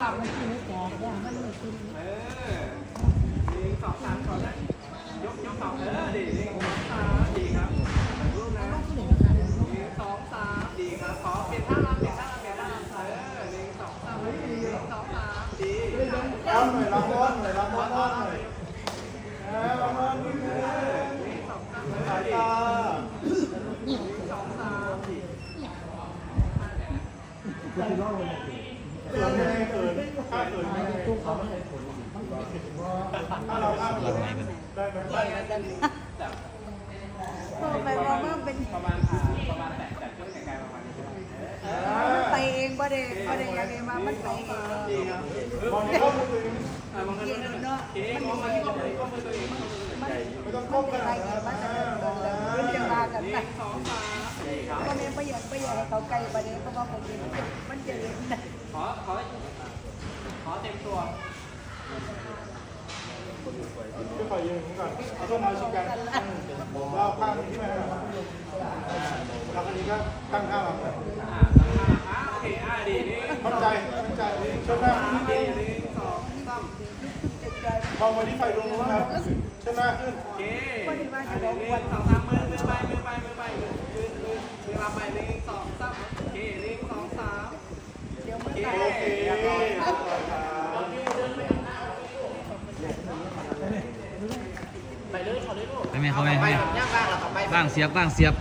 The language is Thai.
เออหนึ่งสองสามก่อนนะยกยกสองเออดีหนึ่งสามดีครับรูปนะต้องผู้หญิงนะคะหนึ่งสองสามดีครับขอเปลี่ยนท่ารำเปลี่ยนท่ารำเปลี่ยนท่ารำเออหนึ่งสองสามดีหนึ่งสองสามดีเอาหน่อยรับร้อนหน่อยรับร้อนหน่อยเออรับร้อนหนิดนึงหนึ่งสองสามเอสาอยดีตาหนึ่งสองสามดี เกินไม่เกินถ้าเกินไม่ได้ถ้าเราอ้างได้ไหมได้ไหมพอไปว่ามันเป็นประมาณประมาณแตะแตะเครื่องแต่งกายประมาณนี้ไหมเองบ่ได้บ่ได้อย่างนี้มามันไปเองดีครับมองเข้ามือตัวเองมองกันดูนะโอเคมองมาที่กล้องมือตัวเองมองมือตัวเองไม่ต้องมัก้นมเป็ขนไปนาดเอนั้งนมันจะมากันไป นึ่งสองสามดีครับก็ไม่ประหยัดประหยัดให้เขาไกลประเดี๋ยเพราะว่าผมเห็นมันจะเห็นนะขอขอขอเต็มตัวก็คอยยืนก่อนเอาต้นไม้ชิดกันเราข้างที่ไหนแล้วอันนี้ก็ตั้งท่าเราอ่าตั้งค่าอ่าโอเคอ่าดีนึ่งมั่นใจมั่นใจเชิญหน้าสามดีหนึ่งสองสามจิตใจมองไปที่ไฟดวงนู้นครับเชิญหน้าขึ้นโอเคอ่าหนึ่งสองสามมือ สองสามโอเคหนึ่งสองสามเดี๋ยวมันโอเคตายโอเคเรียบร้อยครับไปไหมเขาไหมไปบ้างเสียบบ้างเสียบ